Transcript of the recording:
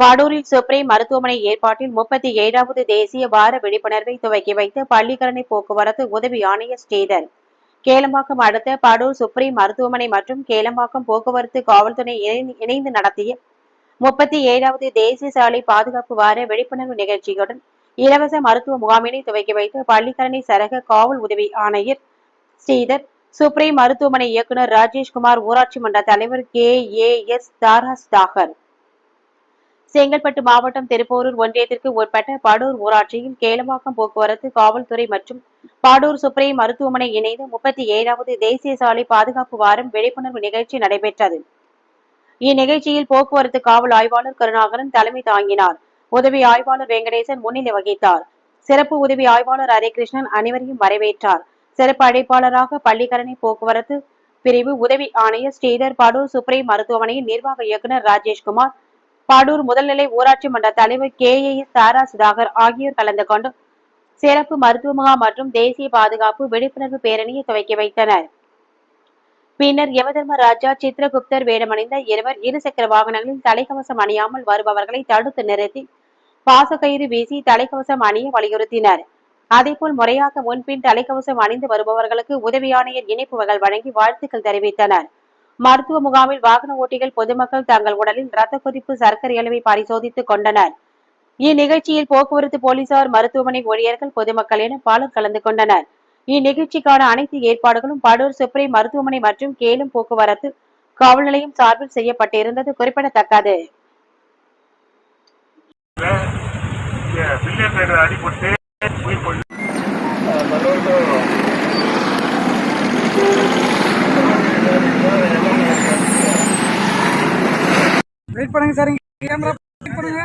பாடூரில் supreme மருத்துவமனை ஏற்பாட்டில் முப்பத்தி ஏழாவது தேசிய வார விழிப்புணர்வை துவக்கி வைத்து பள்ளிக்கரணை போக்குவரத்து உதவி ஆணையர் ஸ்ரீதர். கேளம்பாக்கம் அடுத்த பாடூர் சுப்ரீம் மருத்துவமனை மற்றும் கேளம்பாக்கம் போக்குவரத்து காவல்துறை இணைந்து நடத்திய முப்பத்தி ஏழாவது தேசிய சாலை பாதுகாப்பு வார விழிப்புணர்வு நிகழ்ச்சியுடன் இலவச மருத்துவ முகாமினை துவக்கி வைத்து பள்ளிக்கரணை சரக காவல் உதவி ஆணையர் ஸ்ரீதர் சுப்ரீம் மருத்துவமனை இயக்குநர் ராஜேஷ்குமார் ஊராட்சி மன்ற தலைவர் கே ஏ எஸ் தாராஸ் தாகர். செங்கல்பட்டு மாவட்டம் திருப்போரூர் ஒன்றியத்திற்கு உட்பட்ட படூர் ஊராட்சியில் கேளம்பாக்கம் போக்குவரத்து காவல்துறை மற்றும் பாடூர் சுப்ரே மருத்துவமனை இணைந்து முப்பத்தி ஏழாவது தேசிய சாலை பாதுகாப்பு வாரம் விழிப்புணர்வு நிகழ்ச்சி நடைபெற்றது. இந்நிகழ்ச்சியில் போக்குவரத்து காவல் ஆய்வாளர் கருணாகரன் தலைமை தாங்கினார். உதவி ஆய்வாளர் வெங்கடேசன் முன்னிலை வகித்தார். சிறப்பு உதவி ஆய்வாளர் ஹரிகிருஷ்ணன் அனைவரையும் வரவேற்றார். சிறப்பு அழைப்பாளராக பள்ளிக்கரணை போக்குவரத்து பிரிவு உதவி ஆணையர் ஸ்ரீதர் பாடூர் சுப்ரே மருத்துவமனையின் நிர்வாக இயக்குநர் ராஜேஷ்குமார் பாடூர் முதல்நிலை ஊராட்சி மன்ற தலைவர் K A S Thara Sudhakar ஆகியோர் கலந்து கொண்டு சிறப்பு மருத்துவ முகாம் மற்றும் தேசிய பாதுகாப்பு விழிப்புணர்வு பேரணியை துவக்கி வைத்தனர். பின்னர் யமதர்ம ராஜா சித்ரகுப்தர் வேடமணிந்த இருவர் இருசக்கர வாகனங்களில் தலைக்கவசம் அணியாமல் வருபவர்களை தடுத்து நிறுத்தி பாசக்கயிறு வீசி தலைக்கவசம் அணிய வலியுறுத்தினர். அதேபோல் முறையாக முன்பின் தலைக்கவசம் அணிந்து வருபவர்களுக்கு உதவி ஆணையர் இணைப்புகள் வழங்கி வாழ்த்துக்கள் தெரிவித்தனர். மருத்துவ முகாமில் வாகன ஓட்டிகள் பொதுமக்கள் தங்கள் உடலில் ரத்த கொதிப்பு சர்க்கரை அளவை பரிசோதித்துக் கொண்டனர். இந்நிகழ்ச்சியில் போக்குவரத்து போலீசார் மருத்துவமனை ஊழியர்கள் பொதுமக்கள் என பலர் கலந்து கொண்டனர். இந்நிகழ்ச்சிக்கான அனைத்து ஏற்பாடுகளும் படூர் சுப்ரே மருத்துவமனை மற்றும் கேலும் போக்குவரத்து காவல் நிலையம் சார்பில் செய்யப்பட்டிருந்தது குறிப்பிடத்தக்கது. அடிபட்டு பண்ணுங்க சார் கேமரா பண்ணுங்க